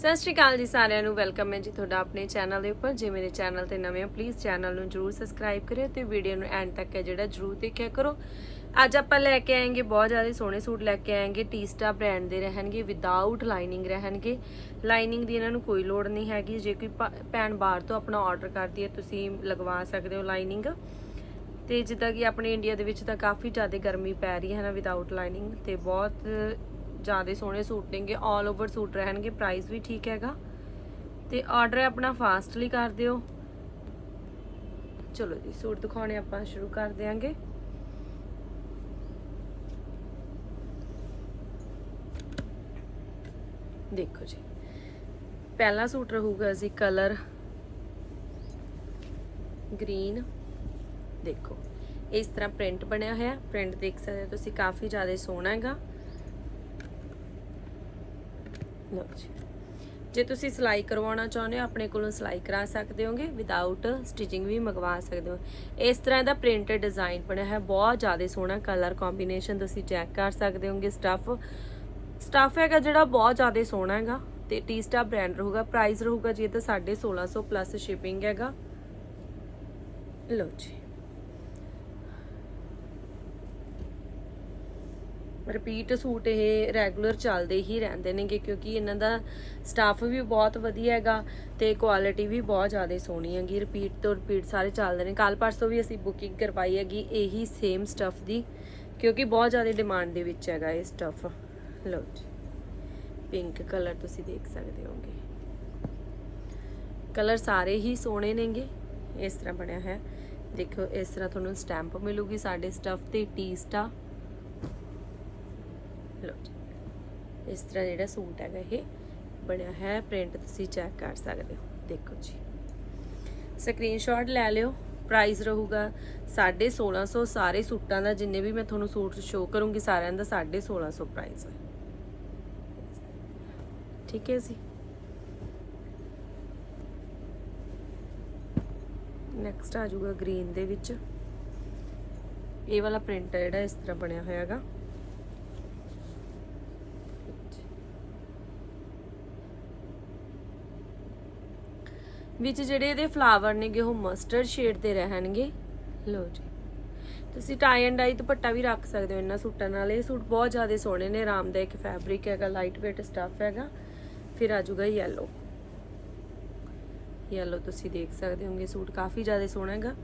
ਸਤਿ ਸ਼੍ਰੀ ਅਕਾਲ ਜੀ ਸਾਰਿਆਂ ਨੂੰ। ਵੈਲਕਮ ਹੈ ਜੀ ਤੁਹਾਡਾ ਆਪਣੇ ਚੈਨਲ ਦੇ ਉੱਪਰ। ਜੇ ਮੇਰੇ ਚੈਨਲ ਤੇ ਨਵੇਂ ਹੋ ਪਲੀਜ਼ ਚੈਨਲ ਨੂੰ ਜਰੂਰ ਸਬਸਕ੍ਰਾਈਬ ਕਰਿਓ ਤੇ ਵੀਡੀਓ ਨੂੰ ਐਂਡ ਤੱਕ ਹੈ ਜਿਹੜਾ ਜਰੂਰ ਦੇਖਿਆ ਕਰੋ। ਅੱਜ ਆਪਾਂ ਲੈ ਕੇ ਆਏਗੇ ਬਹੁਤ ਜ਼ਿਆਦਾ ਸੋਹਣੇ ਸੂਟ ਲੈ ਕੇ ਆਏਗੇ। ਟੀਸਟਾ ਬ੍ਰਾਂਡ ਦੇ ਰਹਿਣਗੇ ਵਿਦਆਊਟ ਲਾਈਨਿੰਗ ਰਹਿਣਗੇ। ਲਾਈਨਿੰਗ ਦੀ ਇਹਨਾਂ ਨੂੰ ਕੋਈ ਲੋੜ ਨਹੀਂ ਹੈਗੀ। ਜੇ ਕੋਈ ਭਾ- ਭੈਣ ਬਾਹਰ ਤੋਂ ਆਪਣਾ ਆਰਡਰ ਕਰਦੀ ਹੈ, ਤੁਸੀਂ ਲਗਵਾ ਸਕਦੇ ਹੋ ਲਾਈਨਿੰਗ ਤੇ ਜਿੱਦਾਂ ਕਿ ਆਪਣੇ ਇੰਡੀਆ ਦੇ ਵਿੱਚ ਤਾਂ ਕਾਫੀ ਜ਼ਿਆਦਾ ਗਰਮੀ ਪੈ ਰਹੀ ਹੈ ਨਾ ਵਿਦਆਊਟ ਲਾਈਨਿੰਗ ਤੇ ਬਹੁਤ ਜ਼ਿਆਦਾ ਸੋਹਣੇ ਸੂਟ ਨੇਗੇ 올 ਓਵਰ ਸੂਟ ਰਹਿਣਗੇ ਪ੍ਰਾਈਸ ਵੀ ਠੀਕ ਹੈਗਾ। ਤੇ ਆਰਡਰ ਆਪਣਾ ਫਾਸਟਲੀ ਕਰ ਦਿਓ। ਚਲੋ ਜੀ, ਸੂਟ ਦਿਖਾਉਣੇ ਆਪਾਂ ਸ਼ੁਰੂ ਕਰ ਦਿਆਂਗੇ। ਦੇਖੋ ਜੀ, ਪਹਿਲਾ ਸੂਟ ਰਹੂਗਾ ਜੀ ਕਲਰ ਗ੍ਰੀਨ ਦੇਖੋ, ਇਸ ਤਰ੍ਹਾਂ ਪ੍ਰਿੰਟ ਬਣਿਆ ਹੋਇਆ ਪ੍ਰਿੰਟ ਦੇਖ ਸਕਦੇ ਹੋ ਤੁਸੀਂ, ਕਾਫੀ ਜ਼ਿਆਦਾ ਸੋਹਣਾ ਹੈਗਾ। ਲਓ ਜੀ। ਜੇ ਤੁਸੀਂ ਸਿਲਾਈ ਕਰਵਾਉਣਾ ਚਾਹੁੰਦੇ ਹੋ, ਆਪਣੇ ਕੋਲੋਂ ਸਿਲਾਈ ਕਰਾ ਸਕਦੇ ਹੋਗੇ ਵਿਦਆਊਟ ਸਟਿਚਿੰਗ ਵੀ ਮੰਗਵਾ ਸਕਦੇ ਹੋ। ਇਸ ਤਰ੍ਹਾਂ ਦਾ ਪ੍ਰਿੰਟਡ ਡਿਜ਼ਾਈਨ ਬਣਿਆ ਹੈ, ਬਹੁਤ ਜ਼ਿਆਦਾ ਸੋਹਣਾ ਕਲਰ ਕੰਬੀਨੇਸ਼ਨ ਤੁਸੀਂ ਚੈੱਕ ਕਰ ਸਕਦੇ ਹੋਗੇ ਸਟਫ ਸਟਫ ਹੈਗਾ ਜਿਹੜਾ ਬਹੁਤ ਜ਼ਿਆਦਾ ਸੋਹਣਾ ਹੈਗਾ, ਤੇ ਟੀ ਸਟਾ ਬ੍ਰਾਂਡ ਰਹੂਗਾ ਪ੍ਰਾਈਸ ਰਹੂਗਾ, ਜੀ ਇਹਦਾ 1650 ਪਲੱਸ ਸ਼ਿਪਿੰਗ ਹੈਗਾ। ਲਓ ਜੀ। ਰਿਪੀਟ ਸੂਟ ਇਹ ਰੈਗੂਲਰ ਚੱਲਦੇ ਹੀ ਰਹਿੰਦੇ ਨੇਗੇ ਕਿਉਂਕਿ ਇਹਨਾਂ ਦਾ ਸਟਾਫ ਵੀ ਬਹੁਤ ਵਧੀਆ ਹੈਗਾ ਤੇ ਕੁਆਲਿਟੀ ਵੀ ਬਹੁਤ ਜ਼ਿਆਦਾ ਸੋਹਣੀ ਹੈਗੀ। ਰਿਪੀਟ ਤੋਂ ਰਿਪੀਟ ਸਾਰੇ ਚੱਲਦੇ ਨੇ। ਕੱਲ ਪਰਸੋਂ ਵੀ ਅਸੀਂ ਬੁਕਿੰਗ ਕਰਵਾਈ ਹੈਗੀ ਇਹੀ ਸੇਮ ਸਟਫ ਦੀ ਕਿਉਂਕਿ ਬਹੁਤ ਜ਼ਿਆਦਾ ਡਿਮਾਂਡ ਦੇ ਵਿੱਚ ਹੈਗਾ ਇਹ ਸਟਫ ਲਓ ਜੀ ਪਿੰਕ ਕਲਰ ਤੁਸੀਂ ਦੇਖ ਸਕਦੇ ਹੋਗੇ ਕਲਰ ਸਾਰੇ ਹੀ ਸੋਹਣੇ ਨੇਗੇ, ਇਸ ਤਰ੍ਹਾਂ ਬਣਿਆ ਹੈ ਦੇਖੋ, ਇਸ ਤਰ੍ਹਾਂ ਤੁਹਾਨੂੰ ਸਟੈਂਪ ਮਿਲੂਗੀ ਸਾਡੇ ਸਟਫ ਤੇ ਟੀ ਸਟਾ ਜੀ। ਇਸ ਤਰ੍ਹਾਂ ਜਿਹੜਾ ਸੂਟ ਹੈਗਾ ਇਹ ਬਣਿਆ ਹੈ। ਪ੍ਰਿੰਟ ਤੁਸੀਂ ਚੈੱਕ ਕਰ ਸਕਦੇ ਹੋ। ਦੇਖੋ ਜੀ। ਸਕਰੀਨਸ਼ਾਟ ਲੈ ਲਿਓ। ਪ੍ਰਾਈਸ ਰਹੂਗਾ 1650 ਸਾਰੇ ਸੂਟਾਂ ਦਾ ਜਿੰਨੇ ਵੀ ਮੈਂ ਤੁਹਾਨੂੰ ਸੂਟ ਸ਼ੋਅ ਕਰੂੰਗੀ, ਸਾਰਿਆਂ ਦਾ 1650 ਪ੍ਰਾਈਸ ਹੈ। ਠੀਕ ਹੈ ਜੀ। ਨੈਕਸਟ ਆ ਜਾਊਗਾ ਗ੍ਰੀਨ ਦੇ ਵਿੱਚ। ਇਹ ਵਾਲਾ ਪ੍ਰਿੰਟ ਹੈ ਜਿਹੜਾ ਇਸ ਤਰ੍ਹਾਂ ਬਣਿਆ ਹੋਇਆ ਹੈਗਾ। ਵਿੱਚ ਜਿਹੜੇ ਇਹਦੇ ਫਲਾਵਰ ਨੇਗੇ ਉਹ ਮਸਟਰਡ ਸ਼ੇਡ ਦੇ ਰਹਿਣਗੇ। ਲਓ ਜੀ। ਤੁਸੀਂ ਟਾਈ ਐਂਡ ਡਾਈ ਦੁਪੱਟਾ ਵੀ ਰੱਖ ਸਕਦੇ ਹੋ ਇਹਨਾਂ ਸੂਟਾਂ ਨਾਲ। ਇਹ ਸੂਟ ਬਹੁਤ ਜ਼ਿਆਦਾ ਸੋਹਣੇ ਨੇ, ਆਰਾਮਦਾਇਕ ਫੈਬਰਿਕ ਹੈਗਾ ਲਾਈਟ weight ਸਟੱਫ ਹੈਗਾ। ਫਿਰ ਆ ਜਾਊਗਾ ਯੈਲੋ ਯੈਲੋ ਤੁਸੀਂ ਦੇਖ ਸਕਦੇ ਹੋਗੇ, ਸੂਟ ਕਾਫੀ ਜ਼ਿਆਦਾ ਸੋਹਣਾ ਹੈਗਾ।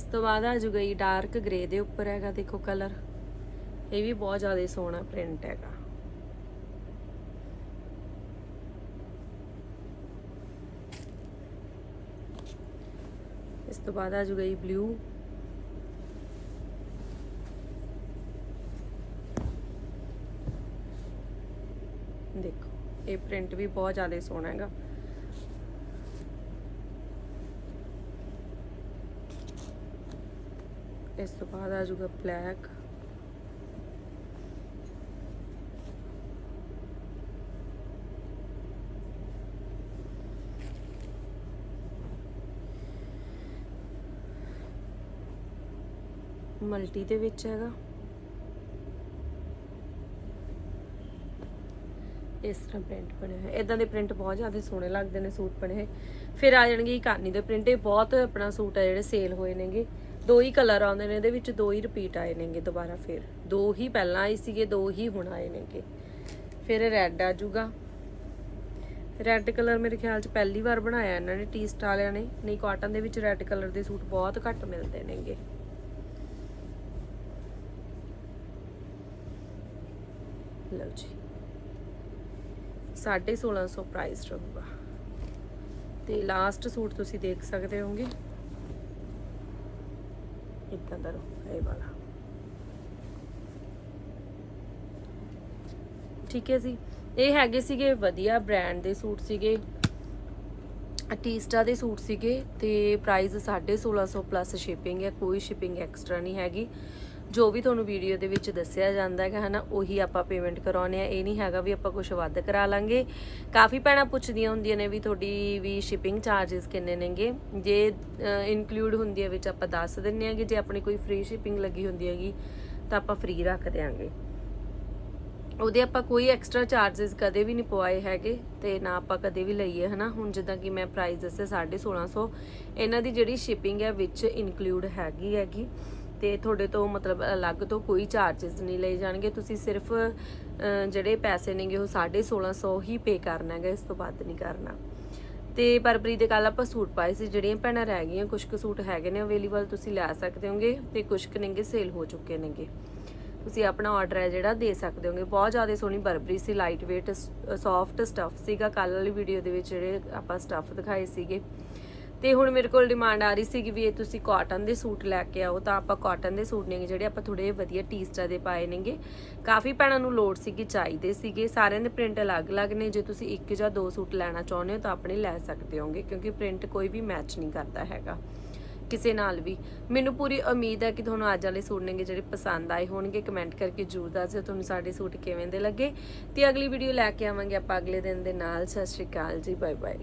ਇਸ ਤੋਂ ਬਾਅਦ ਆ ਜਾਊਗਾ ਇਹ ਡਾਰਕ ਗ੍ਰੇ ਦੇ ਉੱਪਰ ਹੈਗਾ, ਦੇਖੋ ਕਲਰ ਇਹ ਵੀ ਬਹੁਤ ਜ਼ਿਆਦਾ ਸੋਹਣਾ ਪ੍ਰਿੰਟ ਹੈਗਾ। ਇਸ ਤੋਂ ਬਾਅਦ ਆ ਜਾਊਗਾ ਇਹ ਬਲੂ ਦੇਖੋ, ਇਹ ਪ੍ਰਿੰਟ ਵੀ ਬਹੁਤ ਜ਼ਿਆਦਾ ਸੋਹਣਾ ਹੈਗਾ। ਇਸ ਤੋਂ ਬਾਅਦ ਆ ਜਾਊਗਾ ਬਲੈਕ ਮਲਟੀ ਦੇ ਵਿੱਚ ਹੈਗਾ। ਇਸ ਤਰ੍ਹਾਂ ਪ੍ਰਿੰਟ ਬਣੇ ਹੋਏ। ਇਦਾਂ ਦੇ ਪ੍ਰਿੰਟ ਬਹੁਤ ਜ਼ਿਆਦਾ ਸੋਹਣੇ ਲੱਗਦੇ ਨੇ, ਸੂਟ ਬਣੇ ਹੋਏ। ਫਿਰ ਆ ਜਾਣਗੇ ਇਕਾਨੀ ਦੇ ਪ੍ਰਿੰਟ ਇਹ ਬਹੁਤ ਆਪਣਾ ਸੂਟ ਆ ਜਿਹੜੇ ਸੇਲ ਹੋਏ ਨੇਗੇ। ਦੋ ਹੀ ਕਲਰ ਆਉਂਦੇ ਨੇ, ਇਹਦੇ ਵਿੱਚ ਦੋ ਹੀ ਰਿਪੀਟ ਆਏ ਨੇਗੇ ਦੁਬਾਰਾ ਫਿਰ। ਦੋ ਹੀ ਪਹਿਲਾਂ ਆਏ ਸੀਗੇ, ਦੋ ਹੀ ਹੁਣ ਆਏ ਨੇਗੇ। ਫਿਰ ਰੈੱਡ ਆ ਜਾਊਗਾ। ਰੈੱਡ ਕਲਰ ਮੇਰੇ ਖਿਆਲ ਚ ਪਹਿਲੀ ਵਾਰ ਬਣਾਇਆ ਇਹਨਾਂ ਨੇ ਟੀਸਟ ਵਾਲਿਆਂ ਨੇ। ਨਹੀਂ ਕਾਟਨ ਦੇ ਵਿੱਚ ਰੈੱਡ ਕਲਰ ਦੇ ਸੂਟ ਬਹੁਤ ਘੱਟ ਮਿਲਦੇ ਨੇਗੇ। ਲਓ ਜੀ। 1650 ਪ੍ਰਾਈਸ ਰਹੂਗਾ। ਤੇ ਲਾਸਟ ਸੂਟ ਤੁਸੀਂ ਦੇਖ ਸਕਦੇ ਹੋਗੇ ਇਦਾਂ ਦਾ ਇਹ ਵਾਲਾ। ਠੀਕ ਹੈ ਜੀ। ਇਹ ਹੈਗੇ ਸੀਗੇ ਵਧੀਆ ਬ੍ਰਾਂਡ ਦੇ ਸੂਟ ਸੀਗੇ। ਟੀਸਟਾ ਦੇ ਸੂਟ ਸੀਗੇ ਤੇ ਪ੍ਰਾਈਸ 1650 ਪਲੱਸ ਸ਼ਿਪਿੰਗ ਹੈ, ਕੋਈ ਸ਼ਿਪਿੰਗ ਐਕਸਟਰਾ ਨਹੀਂ ਹੈਗੀ। ਜੋ ਵੀ ਤੁਹਾਨੂੰ ਵੀਡੀਓ ਦੇ ਵਿੱਚ ਦੱਸਿਆ ਜਾਂਦਾ ਹੈ ਹਨਾ, ਉਹੀ ਆਪਾਂ ਪੇਮੈਂਟ ਕਰਾਉਨੇ ਆ ਇਹ ਨਹੀਂ ਹੈਗਾ ਵੀ ਆਪਾਂ ਕੁਝ ਵੱਧ ਕਰਾ ਲਾਂਗੇ। ਕਾਫੀ ਪੈਣਾ ਪੁੱਛਦੀਆਂ ਹੁੰਦੀਆਂ ਨੇ ਵੀ ਤੁਹਾਡੀ ਵੀ ਸ਼ਿਪਿੰਗ ਚਾਰजेस ਕਿੰਨੇ ਨੇਗੇ? ਜੇ ਇਨਕਲੂਡ ਹੁੰਦੀ ਹੈ ਵਿੱਚ ਆਪਾਂ ਦੱਸ ਦਿੰਨੇ ਆਗੇ ਜੇ ਆਪਣੀ ਕੋਈ ਫ੍ਰੀ ਸ਼ਿਪਿੰਗ ਲੱਗੀ ਹੁੰਦੀ ਹੈਗੀ, ਤਾਂ ਆਪਾਂ ਫ੍ਰੀ ਰੱਖ ਦਿਆਂਗੇ। ਉਹਦੇ ਆਪਾਂ ਕੋਈ ਐਕਸਟਰਾ ਚਾਰजेस ਕਦੇ ਵੀ ਨਹੀਂ ਪਵਾਏ ਹੈਗੇ ਤੇ ਨਾ ਆਪਾਂ ਕਦੇ ਵੀ ਲਈਏ, ਹਨਾ। ਹੁਣ ਜਿੱਦਾਂ ਕਿ ਮੈਂ ਪ੍ਰਾਈਸ ਦੱਸਿਆ 1650 ਇਹਨਾਂ ਦੀ ਜਿਹੜੀ ਸ਼ਿਪਿੰਗ ਹੈ ਵਿੱਚ ਇਨਕਲੂਡ ਹੈਗੀ ਹੈਗੀ। ਤੇ ਤੁਹਾਡੇ ਤੋਂ ਮਤਲਬ ਅਲੱਗ ਤੋਂ ਕੋਈ ਚਾਰजेस ਨਹੀਂ ਲਏ ਜਾਣਗੇ। ਤੁਸੀਂ ਸਿਰਫ ਜਿਹੜੇ ਪੈਸੇ ਨੇਗੇ ਉਹ 1650 ਹੀ ਪੇ ਕਰਨਾ ਹੈਗਾ, ਇਸ ਤੋਂ ਵੱਧ ਨਹੀਂ ਕਰਨਾ। ਤੇ ਬਰਬਰੀ ਦੇ ਕੱਲ ਆਪਾਂ ਸੂਟ ਪਾਏ ਸੀ, ਜਿਹੜੀਆਂ ਭੈਣਾਂ ਰਹਿ ਗਈਆਂ ਕੁਝ ਕੁ ਸੂਟ ਹੈਗੇ ਨੇ ਅਵੇਲੇਬਲ ਤੁਸੀਂ ਲੈ ਸਕਦੇ ਹੋਗੇ ਤੇ ਕੁਝ ਕੁ ਨੇਗੇ ਸੇਲ ਹੋ ਚੁੱਕੇ ਨੇਗੇ। ਤੁਸੀਂ ਆਪਣਾ ਆਰਡਰ ਹੈ ਜਿਹੜਾ ਦੇ ਸਕਦੇ ਹੋਗੇ। ਬਹੁਤ ਜ਼ਿਆਦਾ ਸੋਹਣੀ ਬਰਬਰੀ ਸੀ ਲਾਈਟ weight ਸੌਫਟ ਸਟਫ ਸੀਗਾ। ਕੱਲ ਵਾਲੀ ਵੀਡੀਓ ਦੇ ਵਿੱਚ ਜਿਹੜੇ ਆਪਾਂ ਸਟਫ ਦਿਖਾਏ ਸੀਗੇ। ਤੇ ਹੁਣ ਮੇਰੇ ਕੋਲ ਡਿਮਾਂਡ ਆ ਰਹੀ ਸੀ ਕਿ ਵੀ ਇਹ ਤੁਸੀਂ ਕਾਟਨ ਦੇ ਸੂਟ ਲੈ ਕੇ ਆਓ, ਤਾਂ ਆਪਾਂ ਕਾਟਨ ਦੇ ਸੂਟ ਨੇਗੇ ਜਿਹੜੇ ਆਪਾਂ ਥੋੜੇ ਵਧੀਆ ਟੀਸਟਾ ਦੇ ਪਾਏ ਨੇਗੇ। ਕਾਫੀ ਭੈਣਾਂ ਨੂੰ ਲੋੜ ਸੀਗੀ ਚਾਹੀਦੇ ਸੀਗੇ। ਸਾਰਿਆਂ ਦੇ ਪ੍ਰਿੰਟ ਅਲੱਗ-ਅਲੱਗ ਨੇ। ਜੇ ਤੁਸੀਂ ਇੱਕ ਜਾਂ ਦੋ ਸੂਟ ਲੈਣਾ ਚਾਹੁੰਦੇ ਹੋ ਤਾਂ ਆਪਣੇ ਲੈ ਸਕਦੇ ਹੋਗੇ, ਕਿਉਂਕਿ ਪ੍ਰਿੰਟ ਕੋਈ ਵੀ ਮੈਚ ਨਹੀਂ ਕਰਦਾ ਹੈਗਾ। ਕਿਸੇ ਨਾਲ ਵੀ। ਮੈਨੂੰ ਪੂਰੀ ਉਮੀਦ ਹੈ ਕਿ ਤੁਹਾਨੂੰ ਅੱਜ ਵਾਲੇ ਸੂਟ ਨੇਗੇ ਜਿਹੜੇ ਪਸੰਦ ਆਏ ਹੋਣਗੇ ਕਮੈਂਟ ਕਰਕੇ ਜਰੂਰ ਦੱਸਿਓ ਤੁਹਾਨੂੰ ਸਾਡੇ ਸੂਟ ਕਿਵੇਂ ਦੇ ਲੱਗੇ। ਤੇ ਅਗਲੀ ਵੀਡੀਓ ਲੈ ਕੇ ਆਵਾਂਗੇ ਆਪਾਂ ਅਗਲੇ ਦਿਨ ਦੇ ਨਾਲ। ਸਤਿ ਸ਼੍ਰੀ ਅਕਾਲ ਜੀ ਬਾਏ ਬਾਏ